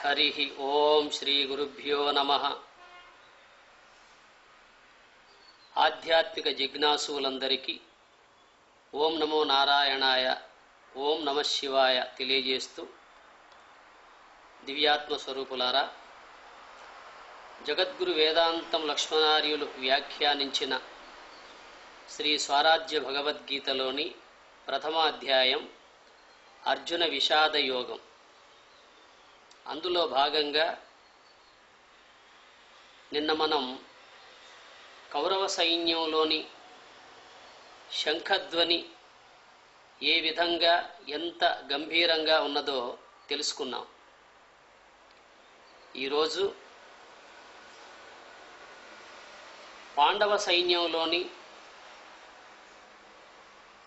హరి ఓం శ్రీ గురుభ్యో నమ. ఆధ్యాత్మిక జిజ్ఞాసులందరికీ ఓం నమో నారాయణాయ ఓం నమ శివాయ తెలియజేస్తూ దివ్యాత్మ స్వరూపులారా జగద్గురు వేదాంతం లక్ష్మణార్యులు వ్యాఖ్యానించిన శ్రీ స్వరాజ్య భగవద్గీతలోని ప్రథమాధ్యాయం అర్జున విషాద యోగం అందులో భాగంగా నిన్న మనం కౌరవ సైన్యంలోని శంఖధ్వని ఏ విధంగా ఎంత గంభీరంగా ఉన్నదో తెలుసుకున్నాం. ఈరోజు పాండవ సైన్యంలోని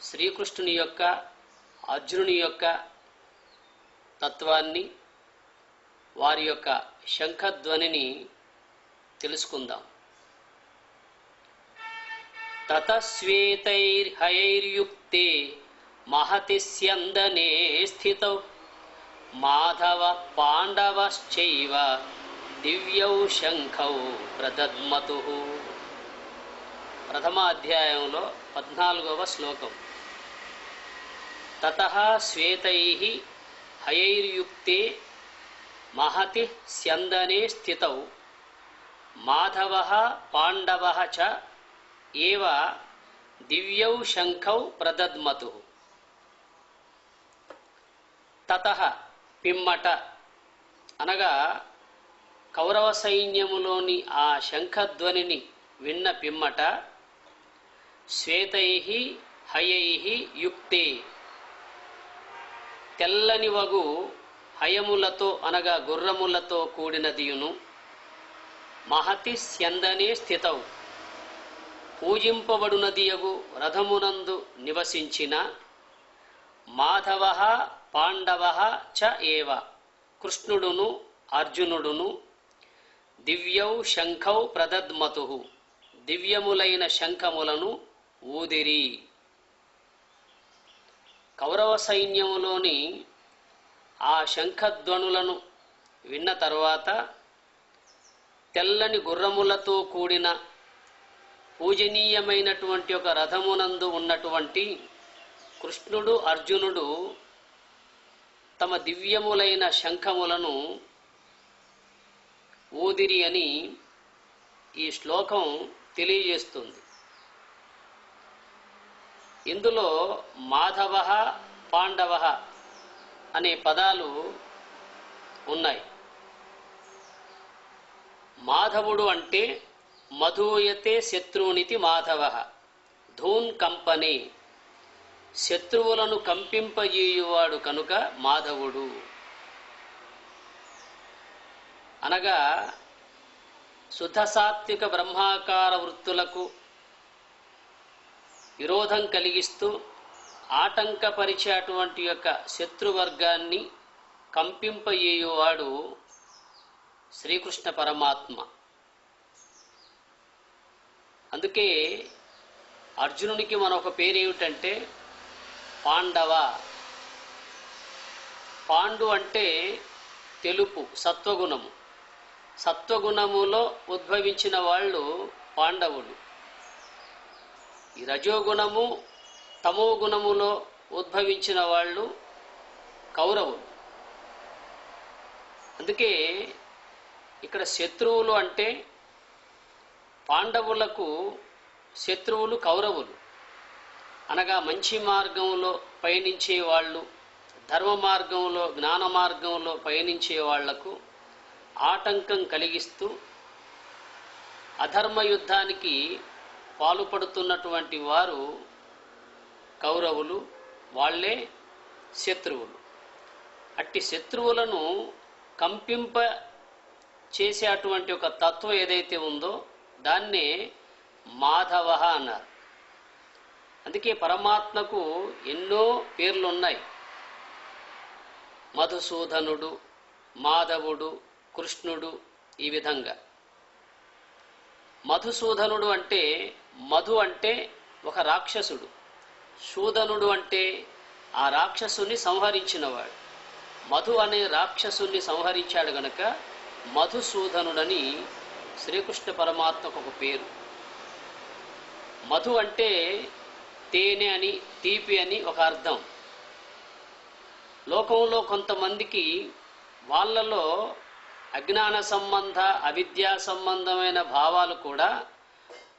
శ్రీకృష్ణుని యొక్క అర్జునుని యొక్క తత్వాన్ని వారి యొక్క శంఖధ్వనిని తెలుసుకుందాం. తతశ్వేతైర్హయైర్యుక్తే మహతి స్యందనే స్థితౌ. మాధవ పాండవశ్చైవ దివ్యౌ శంఖౌ ప్రదద్మతు. ప్రథమ అధ్యాయంలో పద్నాలుగవ శ్లోకం. తత శ్వేతై హయైర్యుక్తే మహతి స్యందనే స్థితౌ. మాధవ పాండవ చ ఏవ దివ్యౌ శంఖౌ ప్రదద్మతు. తత పిమ్మట. అనగా కౌరవ సైన్యములోని ఆ శంఖధ్వనిని విన్న పిమ్మట శ్వేతై హయై యుక్తే. తెల్లని వగు హయములతో అనగా గుర్రములతో కూడినదియును. మహతి స్యందనే స్థితవు పూజింపబడునదియగు రథమునందు నివసించిన మాధవ పాండవ చ ఏవ. కృష్ణుడును అర్జునుడును దివ్యౌ శంఖౌ ప్రదద్మతు. దివ్యములైన శంఖములను ఊదిరి. కౌరవ సైన్యములోని ఆ శంఖధ్వనులను విన్న తర్వాత తెల్లని గుర్రములతో కూడిన పూజనీయమైనటువంటి ఒక రథమునందు ఉన్నటువంటి కృష్ణుడు అర్జునుడు తమ దివ్యములైన శంఖములను ఊదిరి అని ఈ శ్లోకం తెలియజేస్తుంది. ఇందులో మాధవ పాండవ అనే పదాలు ఉన్నాయి. మాధవుడు అంటే మధూయతే శత్రువునితి మాధవ. ధూన్ కంపనే. శత్రువులను కంపింపజేయువాడు కనుక మాధవుడు. అనగా శుద్ధ సాత్విక బ్రహ్మాకార వృత్తులకు విరోధం కలిగిస్తూ ఆటంకపరిచే అటువంటి యొక్క శత్రువర్గాన్ని కంపింపజేయువాడు శ్రీకృష్ణ పరమాత్మ. అందుకే అర్జునునికి మరొక పేరు ఏమిటంటే పాండవ. పాండు అంటే తెలుపు సత్వగుణము. సత్వగుణములో ఉద్భవించిన వాళ్ళు పాండవులు. ఈ రజోగుణము తమో గుణములో ఉద్భవించిన వాళ్ళు కౌరవులు. అందుకే ఇక్కడ శత్రువులు అంటే పాండవులకు శత్రువులు కౌరవులు. అనగా మంచి మార్గంలో పయనించే వాళ్ళు ధర్మ మార్గంలో జ్ఞాన మార్గంలో పయనించే వాళ్ళకు ఆటంకం కలిగిస్తూ అధర్మ యుద్ధానికి పాలుపడుతున్నటువంటి వారు కౌరవులు వాళ్ళే శత్రువులు. అట్టి శత్రువులను కంపింప చేసే అటువంటి ఒక తత్వం ఏదైతే ఉందో దాన్నే మాధవ అన్నారు. అందుకే పరమాత్మకు ఎన్నో పేర్లు ఉన్నాయి మధుసూదనుడు మాధవుడు కృష్ణుడు ఈ విధంగా. మధుసూదనుడు అంటే మధు అంటే ఒక రాక్షసుడు. సూదనుడు అంటే ఆ రాక్షసుని సంహరించినవాడు. మధు అనే రాక్షసుని సంహరించాడు గనక మధుసూదనుడని శ్రీకృష్ణ పరమాత్మకు ఒక పేరు. మధు అంటే తేనె అని తీపి అని ఒక అర్థం. లోకంలో కొంతమందికి వాళ్ళలో అజ్ఞాన సంబంధ అవిద్యా సంబంధమైన భావాలు కూడా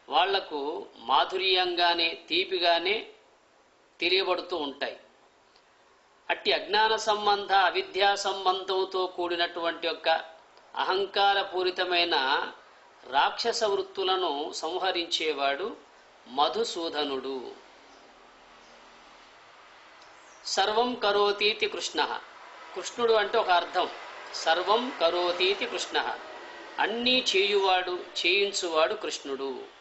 వాళ్ళకు మాధుర్యంగానే తీపిగానే తెలియబడుతూ ఉంటాయి. అట్టి అజ్ఞాన సంబంధ అవిద్యా సంబంధంతో కూడినటువంటి యొక్క అహంకారపూరితమైన రాక్షస వృత్తులను సంహరించేవాడు మధుసూదనుడు సర్వం కరోతీతి కృష్ణ. కృష్ణుడు అంటే ఒక అర్థం. సర్వం కరోతీతి కృష్ణ. అన్నీ చేయువాడు చేయించువాడు కృష్ణుడు.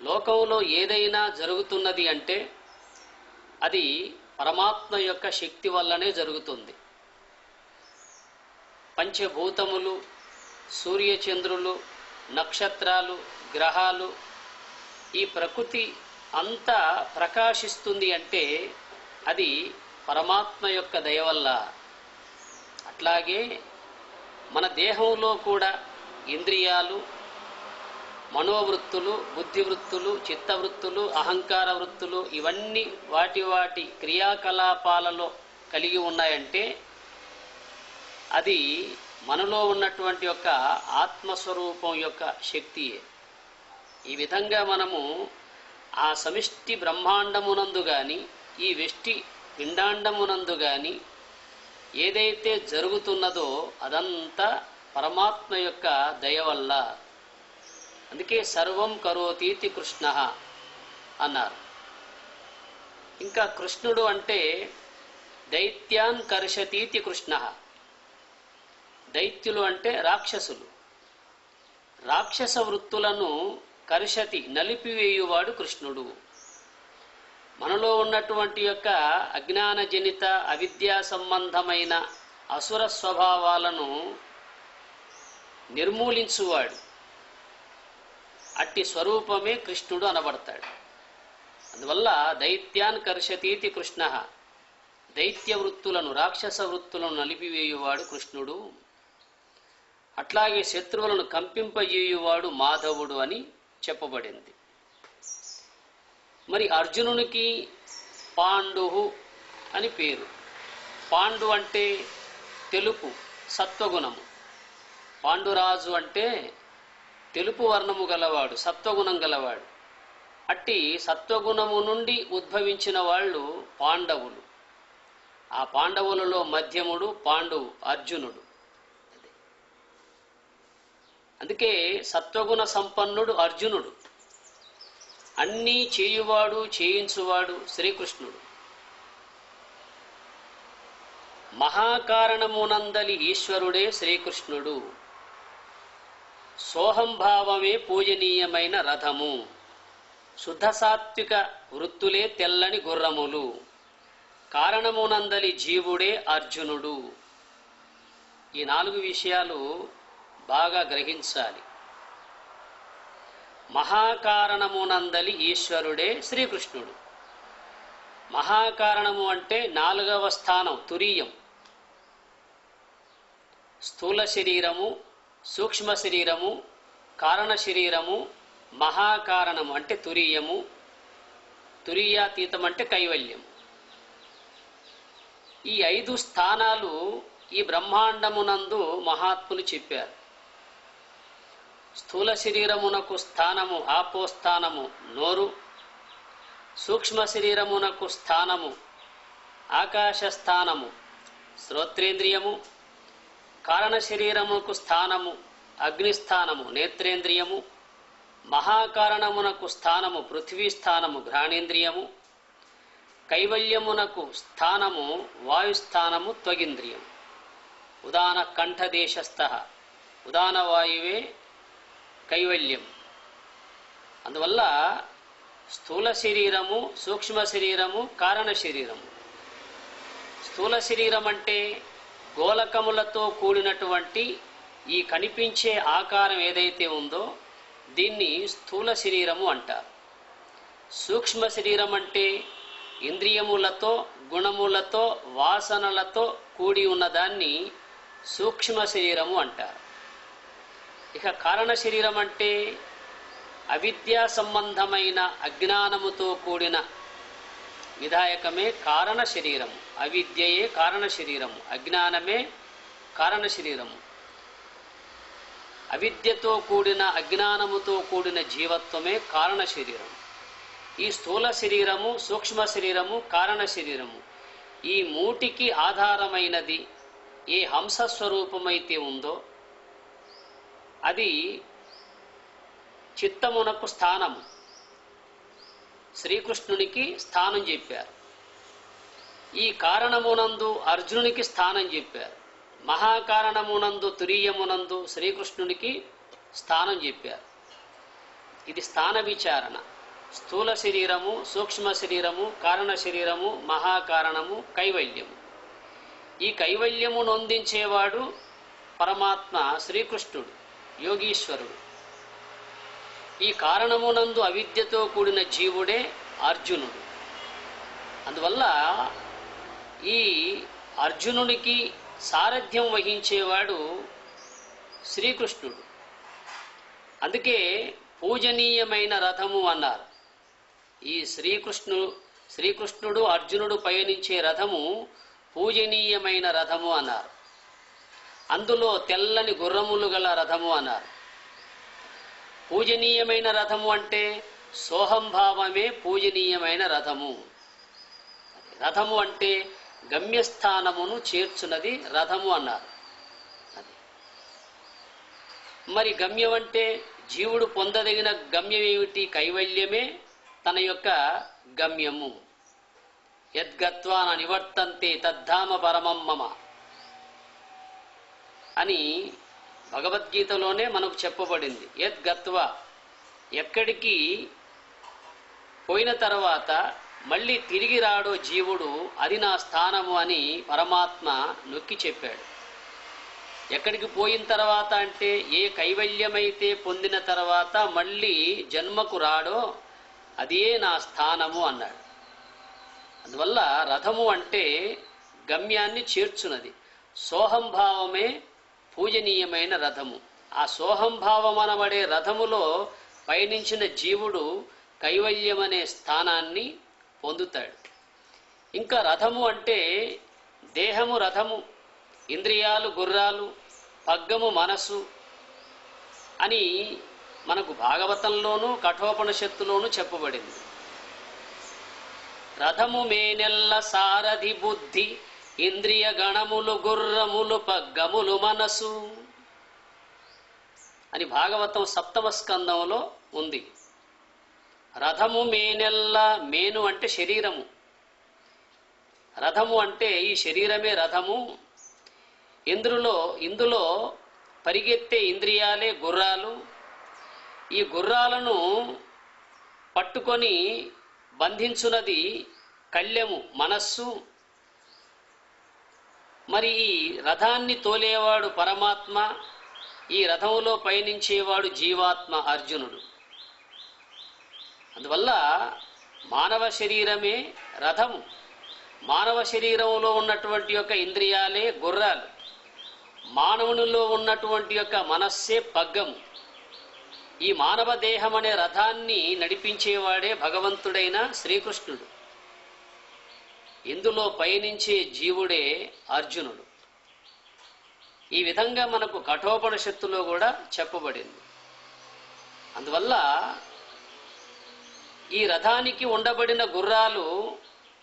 లోకంలో ఏదైనా జరుగుతున్నది అంటే అది పరమాత్మ యొక్క శక్తి వల్లనే జరుగుతుంది. పంచభూతములు సూర్యచంద్రులు నక్షత్రాలు గ్రహాలు ఈ ప్రకృతి అంతా ప్రకాశిస్తుంది అంటే అది పరమాత్మ యొక్క దయ వల్ల. అట్లాగే మన దేహంలో కూడా ఇంద్రియాలు మనోవృత్తులు బుద్ధివృత్తులు చిత్తవృత్తులు అహంకార వృత్తులు ఇవన్నీ వాటి వాటి క్రియాకలాపాలలో కలిగి ఉన్నాయంటే అది మనలో ఉన్నటువంటి యొక్క ఆత్మస్వరూపం యొక్క శక్తియే. ఈ విధంగా మనము ఆ సమిష్టి బ్రహ్మాండమునందు కానీ ఈ వెష్టి పిండాండమునందు కానీ ఏదైతే జరుగుతున్నదో అదంతా పరమాత్మ యొక్క దయ వల్ల అందుకే సర్వం కరోతీతి కృష్ణ అన్నారు. ఇంకా కృష్ణుడు అంటే దైత్యాన్ కర్షతీతి కృష్ణ. దైత్యులు అంటే రాక్షసులు. రాక్షస వృత్తులను కర్షతి నలిపివేయువాడు కృష్ణుడు. మనలో ఉన్నటువంటి యొక్క అజ్ఞానజనిత అవిద్యా సంబంధమైన అసుర స్వభావాలను నిర్మూలించువాడు. అట్టి స్వరూపమే కృష్ణుడు అనబడతాడు. అందువల్ల దైత్యాన్ కర్షతీతి కృష్ణ. దైత్య వృత్తులను రాక్షస వృత్తులను నలిపివేయువాడు కృష్ణుడు. అట్లాగే శత్రువులను కంపింపజేయువాడు మాధవుడు అని చెప్పబడింది. మరి అర్జునునికి పాండు అని పేరు. పాండు అంటే తెలుపు సత్వగుణము. పాండురాజు అంటే తెలుపు వర్ణము గలవాడు సత్వగుణం గలవాడు. అట్టి సత్వగుణము నుండి ఉద్భవించిన వాళ్ళు పాండవులు. ఆ పాండవులలో మధ్యముడు పాండువు అర్జునుడు. అందుకే సత్వగుణ సంపన్నుడు అర్జునుడు. అన్నీ చేయువాడు చేయించువాడు శ్రీకృష్ణుడు. మహాకారణమునందలి ఈశ్వరుడే శ్రీకృష్ణుడు. సోహంభావమే పూజనీయమైన రథము. శుద్ధ సాత్విక వృత్తులే తెల్లని గుర్రములు. కారణమునందలి జీవుడే అర్జునుడు. ఈ నాలుగు విషయాలు బాగా గ్రహించాలి. మహాకారణమునందలి ఈశ్వరుడే శ్రీకృష్ణుడు. మహాకారణము అంటే నాలుగవ స్థానం తురీయం. స్థూల శరీరము సూక్ష్మ శరీరము కారణ శరీరము మహాకారణము అంటే తురీయము తురీయాతీతం అంటే కైవల్యం. ఈ ఐదు స్థానాలు ఈ బ్రహ్మాండమునందు మహాత్ములు చెప్పారు. స్థూల శరీరమునకు స్థానము ఆపోస్థానము నోరు సూక్ష్మ శరీరమునకు స్థానము ఆకాశ స్థానము శ్రోత్రేంద్రియము కారణ శరీరమునకు స్థానము అగ్నిస్థానము నేత్రేంద్రియము మహాకారణమునకు స్థానము పృథ్వీ స్థానము ఘ్రాణేంద్రియము కైవల్యమునకు స్థానము వాయుస్థానము త్వగింద్రియం ఉదాన కంఠదేశస్థ. ఉదాన వాయువే కైవల్యం. అందువల్ల స్థూల శరీరము సూక్ష్మ శరీరము కారణ శరీరము. స్థూల శరీరం అంటే గోలకములతో కూడినటువంటి ఈ కనిపించే ఆకారం ఏదైతే ఉందో దీన్ని స్థూల శరీరము అంటారు. సూక్ష్మ శరీరం అంటే ఇంద్రియములతో గుణములతో వాసనలతో కూడి ఉన్నదాన్ని సూక్ష్మ శరీరము అంటారు. ఇక కారణ శరీరం అంటే అవిద్యా సంబంధమైన అజ్ఞానముతో కూడిన విధాయకమే కారణ శరీరము అవిద్యయే కారణ శరీరము అజ్ఞానమే కారణ శరీరము అవిద్యతో కూడిన అజ్ఞానముతో కూడిన జీవత్వమే కారణ శరీరం. ఈ స్థూల శరీరము సూక్ష్మ శరీరము కారణ శరీరము. ఈ మూటికి ఆధారమైనది ఏ హంసస్వరూపమైతే ఉందో అది చిత్తమునకు స్థానము. శ్రీకృష్ణునికి స్థానం చెప్పారు. ఈ కారణమునందు అర్జునునికి స్థానం చెప్పారు. మహాకారణమునందు తురీయమునందు శ్రీకృష్ణునికి స్థానం చెప్పారు. ఇది స్థాన విచారణ. స్థూల శరీరము సూక్ష్మ శరీరము కారణ శరీరము మహాకారణము కైవల్యము. ఈ కైవల్యము నొందించేవాడు పరమాత్మ శ్రీకృష్ణుడు యోగీశ్వరుడు. ఈ కారణమునందు అవిద్యతో కూడిన జీవుడే అర్జునుడు. అందువల్ల ఈ అర్జునుడికి సారథ్యం వహించేవాడు శ్రీకృష్ణుడు. అందుకే పూజనీయమైన రథము అన్నారు. ఈ శ్రీకృష్ణు శ్రీకృష్ణుడు అర్జునుడు పయనించే రథము పూజనీయమైన రథము అన్నారు. అందులో తెల్లని గుర్రములు గల రథము అన్నారు. పూజనీయమైన రథము అంటే సోహంభావమే పూజనీయమైన రథము. రథము అంటే గమ్యస్థానమును చేర్చున్నది రథము అన్నారు. అది. మరి గమ్యం అంటే జీవుడు పొందదగిన గమ్యం ఏమిటి? కైవల్యమే తన యొక్క గమ్యము. యద్గత్వాన నివర్తంతే తద్ధామ పరమం మమ అని భగవద్గీతలోనే మనకు చెప్పబడింది. యద్గత్వ ఎక్కడికి పోయిన తర్వాత మళ్ళీ తిరిగి రాడో జీవుడు అది నా స్థానము అని పరమాత్మ నొక్కి చెప్పాడు. ఎక్కడికి పోయిన తర్వాత అంటే ఏ కైవల్యమైతే పొందిన తర్వాత మళ్ళీ జన్మకు రాడో అదే నా స్థానము అన్నాడు. అందువల్ల రథము అంటే గమ్యాన్ని చేర్చున్నది. సోహంభావమే పూజనీయమైన రథము. ఆ సోహంభావమనబడే రథములో పయనించిన జీవుడు కైవల్యం అనే స్థానాన్ని పొందుతాడు. ఇంకా రథము అంటే దేహము రథము ఇంద్రియాలు గుర్రాలు పగ్గము మనసు అని మనకు భాగవతంలోనూ కఠోపనిషత్తులోనూ చెప్పబడింది. రథము మేనెల్ల సారథి బుద్ధి ఇంద్రియ గణములు గుర్రములు పగ్గములు మనసు అని భాగవతం సప్తమ స్కందంలో ఉంది. రథము మేనెల్ల మేను అంటే శరీరము. రథము అంటే ఈ శరీరమే రథము. ఇంద్రులో ఇందులో పరిగెత్తే ఇంద్రియాలే గుర్రాలు. ఈ గుర్రాలను పట్టుకొని బంధించున్నది కళ్యము మనస్సు. మరి ఈ రథాన్ని తోలేవాడు పరమాత్మ ఈ రథంలో పయనించేవాడు జీవాత్మ అర్జునుడు. అందువల్ల మానవ శరీరమే రథము. మానవ శరీరంలో ఉన్నటువంటి యొక్క ఇంద్రియాలే గుర్రాలు. మానవునిలో ఉన్నటువంటి యొక్క మనస్సే పగ్గము. ఈ మానవ దేహం అనే రథాన్ని నడిపించేవాడే భగవంతుడైన శ్రీకృష్ణుడు. ఇందులో పయనించే జీవుడే అర్జునుడు. ఈ విధంగా మనకు కఠోపనిషత్తులో కూడా చెప్పబడింది. అందువల్ల ఈ రథానికి ఉండబడిన గుర్రాలు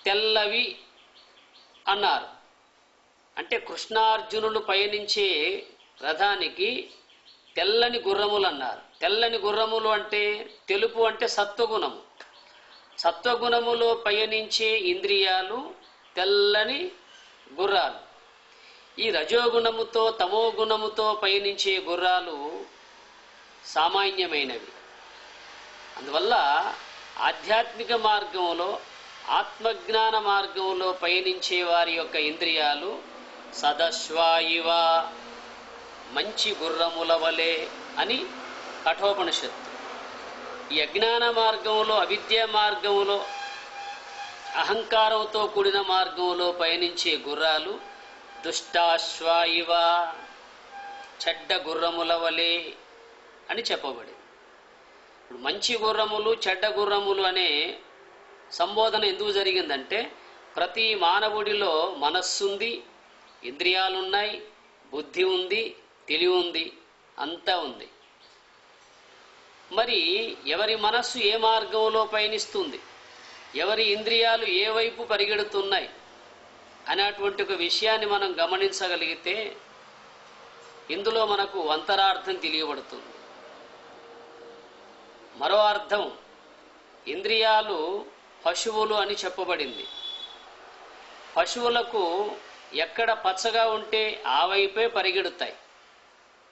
తెల్లవి అన్నారు. అంటే కృష్ణార్జునులు పయనించే రథానికి తెల్లని గుర్రములు అన్నారు. తెల్లని గుర్రములు అంటే తెలుపు అంటే సత్వగుణము. సత్వగుణములో పయనించే ఇంద్రియాలు తెల్లని గుర్రాలు. ఈ రజోగుణముతో తమో గుణముతో పయనించే గుర్రాలు సామాన్యమైనవి. అందువల్ల ఆధ్యాత్మిక మార్గంలో ఆత్మజ్ఞాన మార్గంలో పయనించే వారి యొక్క ఇంద్రియాలు సదశ్వాయివ మంచి గుర్రముల వలె అని కఠోపనిషత్తు. ఈ అజ్ఞాన మార్గంలో అవిద్య మార్గంలో అహంకారంతో కూడిన మార్గంలో పయనించే గుర్రాలు దుష్టాశ్వ ఇవ చెడ్డ గుర్రముల వలె అని చెప్పబడింది. ఇప్పుడు మంచి గుర్రములు చెడ్డ గుర్రములు అనే సంబోధన ఎందుకు జరిగిందంటే ప్రతి మానవుడిలో మనస్సుంది ఇంద్రియాలున్నాయి బుద్ధి ఉంది తెలివి ఉంది అంతా ఉంది. మరి ఎవరి మనస్సు ఏ మార్గంలో పయనిస్తుంది? ఎవరి ఇంద్రియాలు ఏ వైపు పరిగెడుతున్నాయి? అనేటువంటి ఒక విషయాన్ని మనం గమనించగలిగితే ఇందులో మనకు అంతరార్థం తెలియబడుతుంది. మరో అర్థం ఇంద్రియాలు పశువులు అని చెప్పబడింది. పశువులకు ఎక్కడ పచ్చగా ఉంటే ఆ వైపే పరిగెడుతాయి.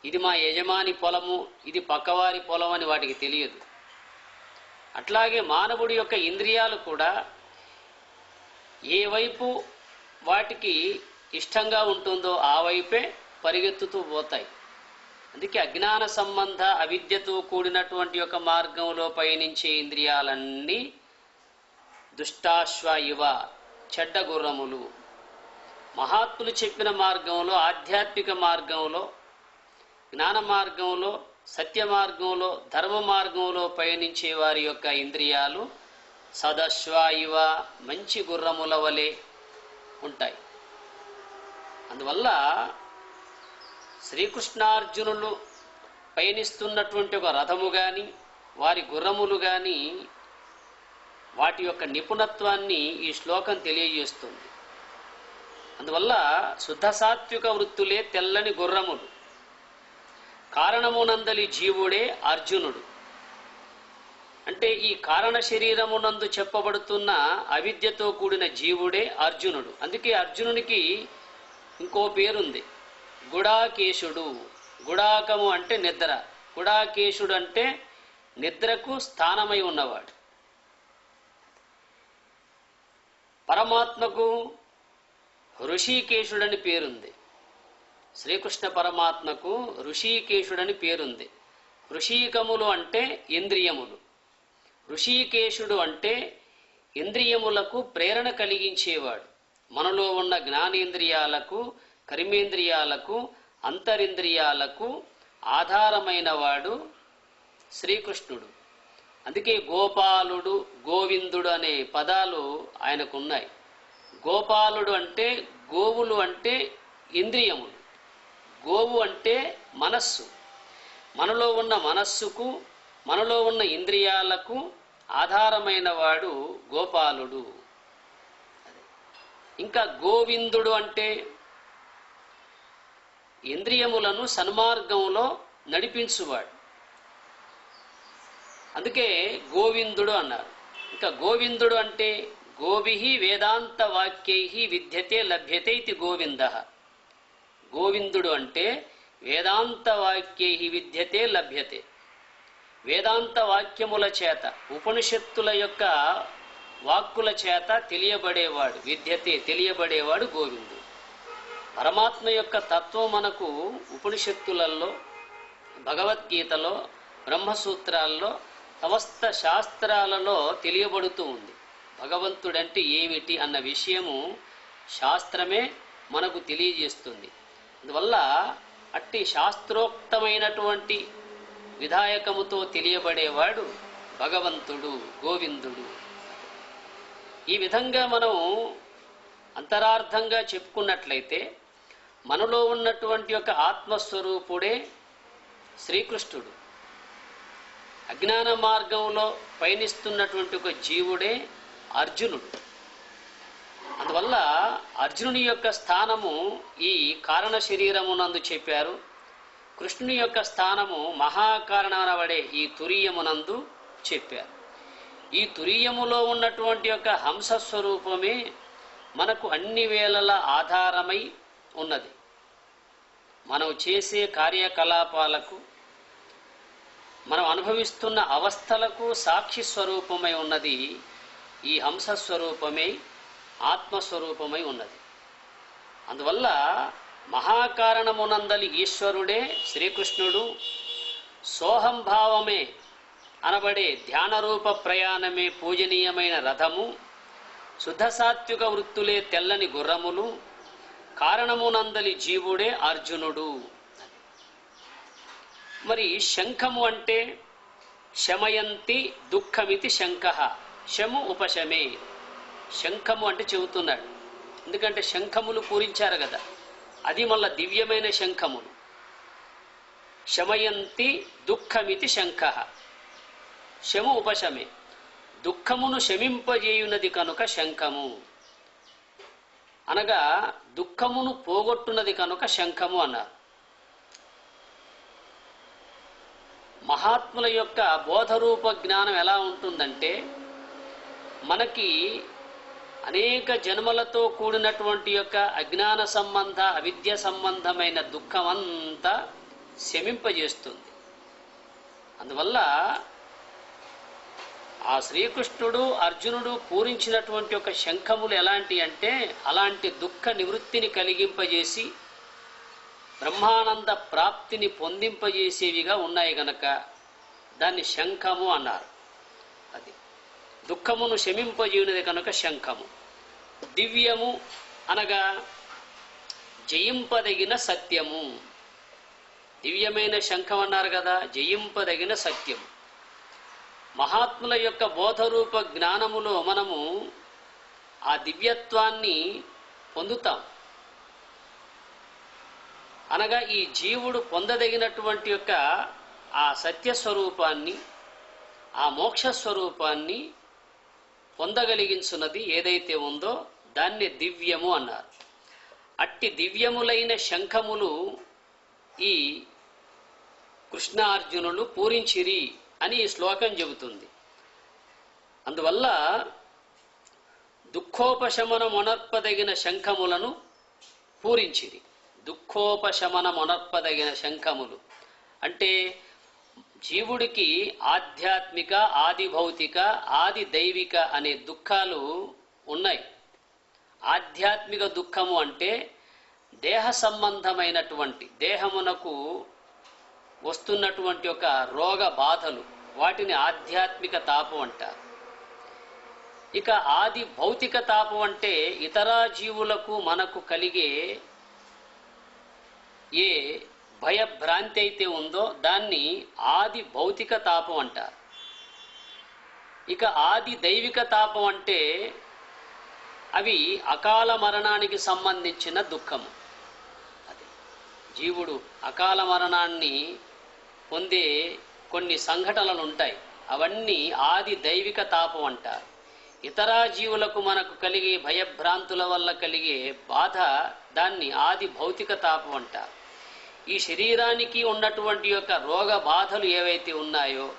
ఇది మా యజమాని పొలము ఇది పక్కవారి పొలం అని వాటికి తెలియదు. అట్లాగే మానవుడి యొక్క ఇంద్రియాలు కూడా ఏ వైపు వాటికి ఇష్టంగా ఉంటుందో ఆ వైపే పరిగెత్తుతూ పోతాయి. అందుకే అజ్ఞాన సంబంధ అవిద్యతో కూడినటువంటి ఒక మార్గంలో పయనించే ఇంద్రియాలన్నీ దుష్టాశ్వ ఇవ చెడ్డ గుర్రములు. మహాత్ములు చెప్పిన మార్గంలో ఆధ్యాత్మిక మార్గంలో జ్ఞాన మార్గంలో సత్య మార్గంలో ధర్మ మార్గంలో పయనించే వారి యొక్క ఇంద్రియాలు సదశ్వాయువ ఇవ మంచి గుర్రముల వలె ఉంటాయి. అందువల్ల శ్రీకృష్ణార్జునులు పయనిస్తున్నటువంటి ఒక రథము కానీ వారి గుర్రములు కానీ వాటి యొక్క నిపుణత్వాన్ని ఈ శ్లోకం తెలియజేస్తుంది. అందువల్ల శుద్ధ సాత్విక వృత్తులే తెల్లని గుర్రములు. కారణమునందలి జీవుడే అర్జునుడు. అంటే ఈ కారణ శరీరమునందు చెప్పబడుతున్న అవిద్యతో కూడిన జీవుడే అర్జునుడు. అందుకే అర్జునునికి ఇంకో పేరుంది. గుడాకేశుడు. గుడాకము అంటే నిద్ర. గుడాకేశుడు అంటే నిద్రకు స్థానమై ఉన్నవాడు. పరమాత్మకు ఋషికేశుడని పేరుంది. శ్రీకృష్ణ పరమాత్మకు ఋషికేశుడని పేరుంది. ఋషికములు అంటే ఇంద్రియములు. ఋషికేశుడు అంటే ఇంద్రియములకు ప్రేరణ కలిగించేవాడు. మనలో ఉన్న జ్ఞానేంద్రియాలకు కర్మేంద్రియాలకు అంతరింద్రియాలకు ఆధారమైన వాడు శ్రీకృష్ణుడు. అందుకే గోపాలుడు గోవిందుడు అనే పదాలు ఆయనకున్నాయి. గోపాలుడు అంటే గోవులు అంటే ఇంద్రియములు. గోవు అంటే మనస్సు. మనలో ఉన్న మనస్సుకు మనలో ఉన్న ఇంద్రియాలకు ఆధారమైన వాడు గోపాలుడు ఇంకా గోవిందుడు అంటే ఇంద్రియములను సన్మార్గంలో నడిపించువాడు. అందుకే గోవిందుడు అన్నారు. ఇంకా గోవిందుడు అంటే గోభి వేదాంత వాక్యై విద్యతే లభ్యతే ఇది గోవింద. గోవిందుడు అంటే వేదాంత వాక్యై విద్యతే లభ్యతే. వేదాంత వాక్యముల చేత ఉపనిషత్తుల యొక్క వాక్కుల చేత తెలియబడేవాడు విద్యతే తెలియబడేవాడు గోవిందుడు. పరమాత్మ యొక్క తత్వం మనకు ఉపనిషత్తులలో భగవద్గీతలో బ్రహ్మసూత్రాల్లో సమస్త శాస్త్రాలలో తెలియబడుతూ ఉంది. భగవంతుడంటే ఏమిటి అన్న విషయము శాస్త్రమే మనకు తెలియజేస్తుంది. అందువల్ల అట్టి శాస్త్రోక్తమైనటువంటి విధాయకముతో తెలియబడేవాడు భగవంతుడు గోవిందుడు. ఈ విధంగా మనం అంతరార్థంగా చెప్పుకున్నట్లయితే మనలో ఉన్నటువంటి ఒక ఆత్మస్వరూపుడే శ్రీకృష్ణుడు. అజ్ఞాన మార్గంలో పయనిస్తున్నటువంటి ఒక జీవుడే అర్జునుడు. అందువల్ల అర్జునుని యొక్క స్థానము ఈ కారణ శరీరమునందు చెప్పారు. కృష్ణుని యొక్క స్థానము మహాకారణనబడే ఈ తురీయమునందు చెప్పారు. ఈ తురీయములో ఉన్నటువంటి యొక్క హంస స్వరూపమే మనకు అన్ని వేళల ఆధారమై ఉన్నది. మనం చేసే కార్యకలాపాలకు మనం అనుభవిస్తున్న అవస్థలకు సాక్షి స్వరూపమై ఉన్నది ఈ హంస స్వరూపమే ఆత్మస్వరూపమై ఉన్నది. అందువల్ల మహాకారణమునందలి ఈశ్వరుడే శ్రీకృష్ణుడు సోహంభావమే అనబడే ధ్యానరూప ప్రయాణమే పూజనీయమైన రథము శుద్ధ సాత్విక వృత్తులే తెల్లని గుర్రములు కారణమునందలి జీవుడే అర్జునుడు. మరి శంఖము అంటే శమయంతి దుఃఖమితి శంఖ శము ఉపశమే. శంఖము అంటే చెబుతున్నాడు. ఎందుకంటే శంఖములు పూరించారు కదా. అది మళ్ళా దివ్యమైన శంఖములు. శమయంతి దుఃఖమితి శంఖ. శము ఉపశమే. దుఃఖమును శమింపజేయున్నది కనుక శంఖము. అనగా దుఃఖమును పోగొట్టున్నది కనుక శంఖము అన్నారు. మహాత్ముల యొక్క బోధరూప జ్ఞానం ఎలా ఉంటుందంటే మనకి అనేక జన్మలతో కూడినటువంటి యొక్క అజ్ఞాన సంబంధ అవిద్య సంబంధమైన దుఃఖం అంతా శమింపజేస్తుంది. అందువల్ల ఆ శ్రీకృష్ణుడు అర్జునుడు పూరించినటువంటి ఒక శంఖములు ఎలాంటి అంటే అలాంటి దుఃఖ నివృత్తిని కలిగింపజేసి బ్రహ్మానంద ప్రాప్తిని పొందింపజేసేవిగా ఉన్నాయి గనక దాన్ని శంఖము అన్నారు. అది. దుఃఖమును శమింపజేయునది కనుక శంఖము. దివ్యము అనగా జయింపదగిన సత్యము. దివ్యమైన శంఖం అన్నారు కదా జయింపదగిన సత్యము. మహాత్ముల యొక్క బోధరూప జ్ఞానములో మనము ఆ దివ్యత్వాన్ని పొందుతాం. అనగా ఈ జీవుడు పొందదగినటువంటి యొక్క ఆ సత్యస్వరూపాన్ని ఆ మోక్ష స్వరూపాన్ని పొందగలిగించున్నది ఏదైతే ఉందో దాన్ని దివ్యము అన్నారు. అట్టి దివ్యములైన శంఖములు ఈ కృష్ణార్జునులు పూరించిరి అని ఈ శ్లోకం చెబుతుంది. అందువల్ల దుఃఖోపశమనమొనర్పదగిన శంఖములను పూరించిరి. దుఃఖోపశమనమొనర్పదగిన శంఖములు. అంటే జీవుడికి ఆధ్యాత్మిక ఆది భౌతిక ఆది దైవిక అనే దుఃఖాలు ఉన్నాయి. ఆధ్యాత్మిక దుఃఖము అంటే దేహ సంబంధమైనటువంటి దేహమునకు వస్తున్నటువంటి ఒక రోగ బాధలు. వాటిని ఆధ్యాత్మిక తాపం అంటారు. ఇక ఆది భౌతిక తాపం అంటే ఇతర జీవులకు మనకు కలిగే ఏ భయభ్రాంతి అయితే ఉందో దాన్ని ఆది భౌతిక తాపం అంటారు. ఇక ఆది దైవిక తాపం అంటే అవి అకాల మరణానికి సంబంధించిన దుఃఖము. అది. జీవుడు అకాల మరణాన్ని పొందే కొన్ని సంఘటనలు ఉంటాయి అవన్నీ ఆది దైవిక తాపం అంటారు. ఇతర జీవులకు మనకు కలిగే భయభ్రాంతుల వల్ల కలిగే బాధ దాన్ని ఆది భౌతిక తాపం అంటారు. ఈ శరీరానికి ఉన్నటువంటి యొక్క రోగ బాధలు ఏవైతే ఉన్నాయో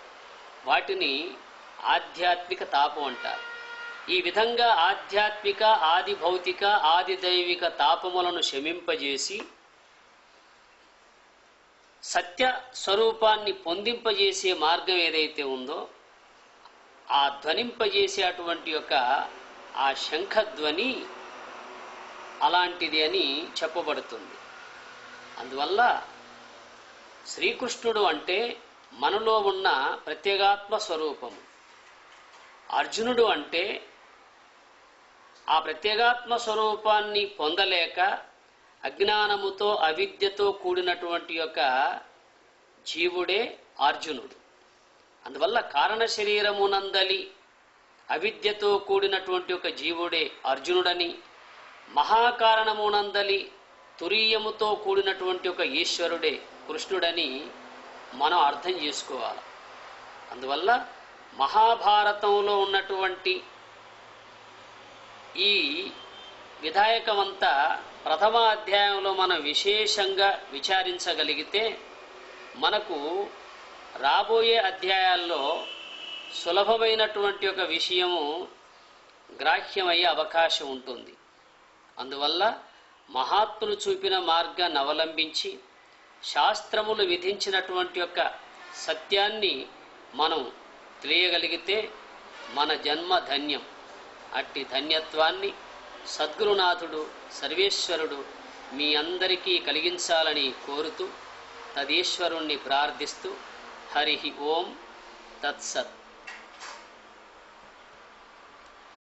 వాటిని ఆధ్యాత్మిక తాపం అంటారు. ఈ విధంగా ఆధ్యాత్మిక ఆది భౌతిక ఆది దైవిక తాపములను శమింపజేసి సత్య స్వరూపాన్ని పొందింపజేసే మార్గం ఏదైతే ఉందో ఆ ధ్వనింపజేసే అటువంటి యొక్క ఆ శంఖధ్వని అలాంటిది అని చెప్పబడుతుంది. అందువల్ల శ్రీకృష్ణుడు అంటే మనలో ఉన్న ప్రత్యేగాత్మ స్వరూపము. అర్జునుడు అంటే ఆ ప్రత్యేగాత్మ స్వరూపాన్ని పొందలేక అజ్ఞానముతో అవిద్యతో కూడినటువంటి యొక్క జీవుడే అర్జునుడు. అందువల్ల కారణ శరీరమునందలి అవిద్యతో కూడినటువంటి ఒక జీవుడే అర్జునుడని మహాకారణమునందలి తురీయముతో కూడినటువంటి ఒక ఈశ్వరుడే కృష్ణుడని మనం అర్థం చేసుకోవాలి. అందువల్ల మహాభారతంలో ఉన్నటువంటి ఈ విధాయకమంతా ప్రథమ అధ్యాయంలో మనం విశేషంగా విచారించగలిగితే మనకు రాబోయే అధ్యాయాల్లో సులభమైనటువంటి ఒక విషయము గ్రాహ్యమయ్యే అవకాశం ఉంటుంది. అందువల్ల మహాత్ములు చూపిన మార్గాన్ని అవలంబించి శాస్త్రములు విధించినటువంటి యొక్క సత్యాన్ని మనం తెలియగలిగితే మన జన్మ ధన్యం. అట్టి ధన్యత్వాన్ని సద్గురునాథుడు సర్వేశ్వరుడు మీ అందరికీ కలిగించాలని కోరుతూ తదీశ్వరుణ్ణి ప్రార్థిస్తూ హరి ఓం తత్సత్.